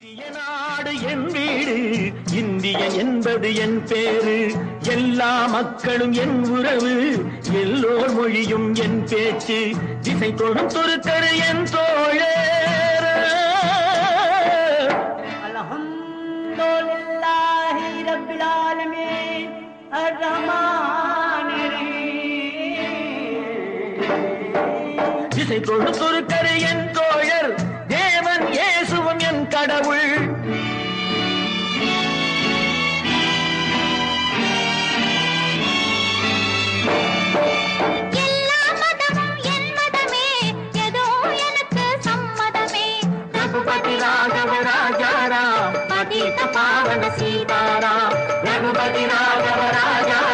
இந்திய நாடு என் வீடு இந்தியன் என்பது என் பேரு. எல்லா மக்களும் என் உறவு எல்லோர் மொழியும் என் பேச்சு. திசை தொடும் துருக்கரு என் தோழர். திசை தொடும் துருக்கரு என் தோழர் పావన సీతారా రఘుపతి రాఘవ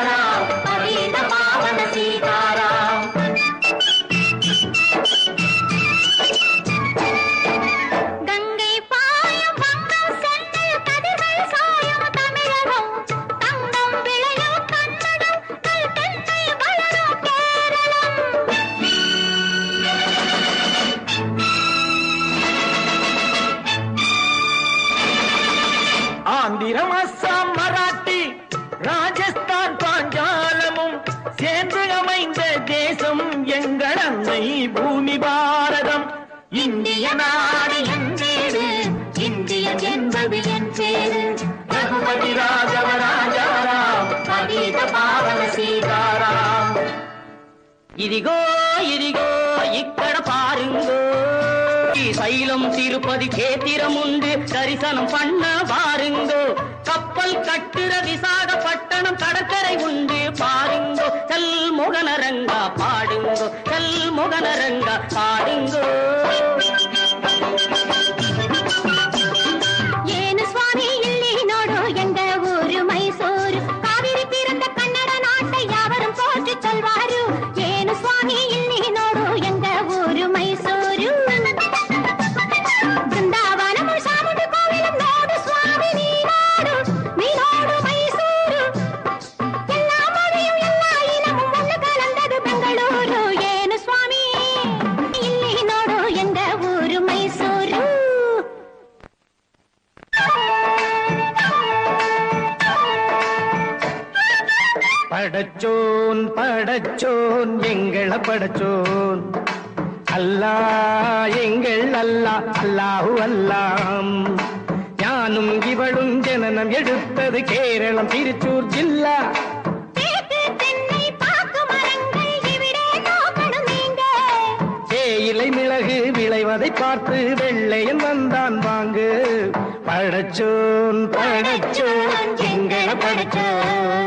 பூமி பாரதம் இந்திய நாடு என் வீடு இந்தியன் என்பது என் பேரு ரகுபதி ராஜவ ராஜாராம் பதீத பாவன சீதாராம் ఇదిగో ఇదిగో ఇక్కడ పారుంగో ఈ శైలం తిరుపతి క్షేత్రముందు దర్శనం பண்ண பாருங்கோ கப்பல் கட்டுற விசாகப்பட்டணம் கடற்கரை உண்டு பாருங்கோ கல் முகனரங்கா பாடுங்கோ మొగనరంగా పాడింగో படச்சோன் படச்சோன் எங்கள படச்சோன். அல்லா எங்கள் அல்லா அல்லாஹு அல்லாம். ஞானும் இவளும் ஜனனம் எடுத்தது கேரளம் திருச்சூர் ஜில்லா. தேயிலை மிளகு விளைவதை பார்த்து வெள்ளையன் வந்தான் வாங்கு. படச்சோன் படச்சோன் எங்கள படச்சோன்.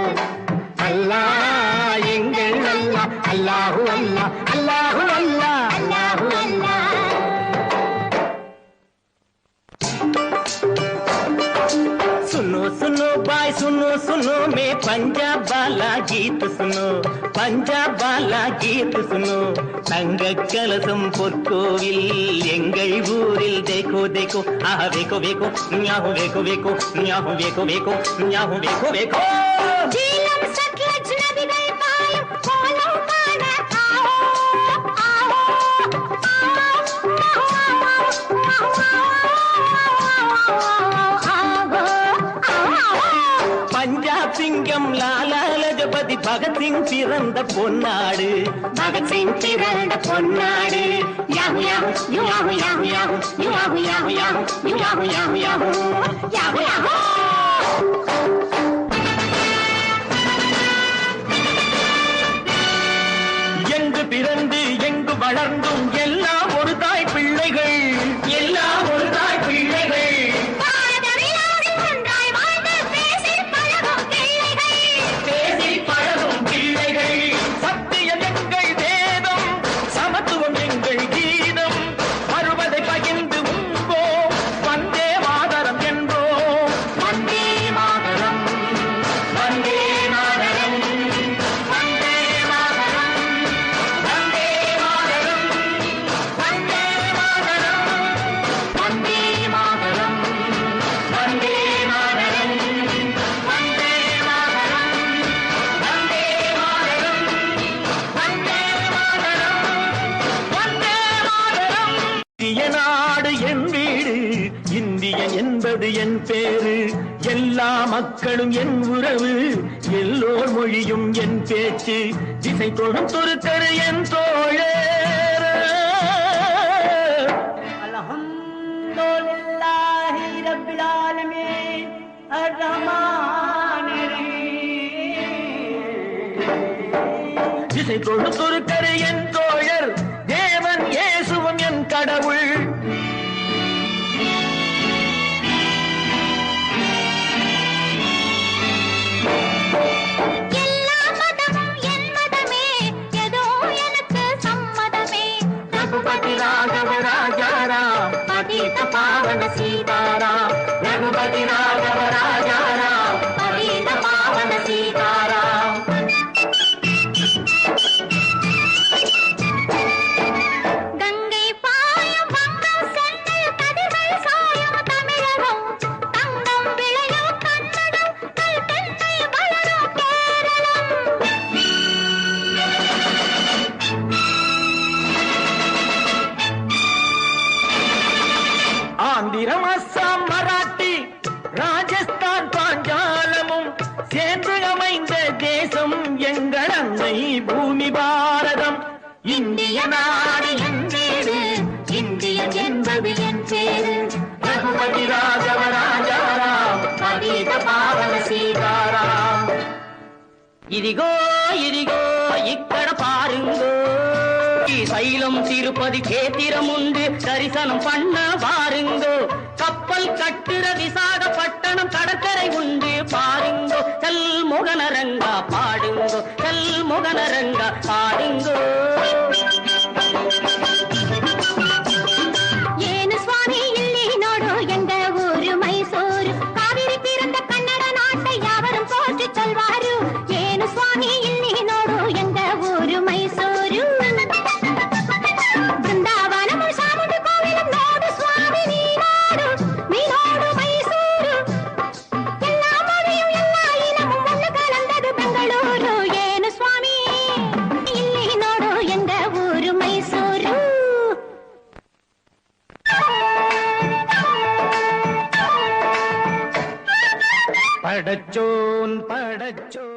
अल्लाह अल्लाह अल्लाह अल्लाह अल्लाह अल्लाह सुनो सुनो बाय सुनो सुनो मैं पंजाब वाला गीत सुनो पंजाब वाला गीत सुनो தங்க கலசம் பொற்கோவில் எங்கள் ஊரில் தேக்கோ தேக்கோ ஆஹ வேகோ வேகோ ஞாபகம் வேகோ வேகோ ஞாபகம் வேகோ வேகோ ஞாபகம் வேகோ வேகோ பஞ்சாப் சிங்கம் லாலா லஜபதி பகத்சிங் சிறந்த பொன்னாடு. பகத்சிங் சிறந்த பொன்னாடு. யாவு யாவு யாஹு யாவு யாவு யாஹு யாவு யாவு யாஹு யாவு யாவு யாவு யாவு என்பது என் பேரு எல்லா மக்களும் என் உறவு. எல்லோர் மொழியும் என் பேச்சு. திசை தொடும் துருக்கரு என் ரஹீம் திசை தொடு துருக்கரு என் தோழர் பதித பாவன சீதாராம் ரகுபதி ராகவ ஆந்திரம் அஸ்ஸாம் மராட்டி ராஜஸ்தான் பாஞ்சாலமும் சேர்ந்து அமைந்த தேசம் எங்கள் அன்னை பூமி பாரதம் இந்திய நாடு என் வீடு இந்தியன் என்பது என் பேரு ரகுபதி ராகவ ராஜாராம் பதித பாவன சீதாராம் ఇదిగో ఇదిగో ఇక్కడ పారుంగో சைலம் திருப்பதி கேத்திரம் உண்டு. தரிசனம் பண்ண பாருங்கோ கப்பல் கட்டுற விசாகப்பட்டணம் கடற்கரை உண்டு. பாருங்கோ. செல் முகனரங்கா பாடுங்கோ. செல் முகனரங்கா பாடுங்கோ. படச்சோன் படச்சோன்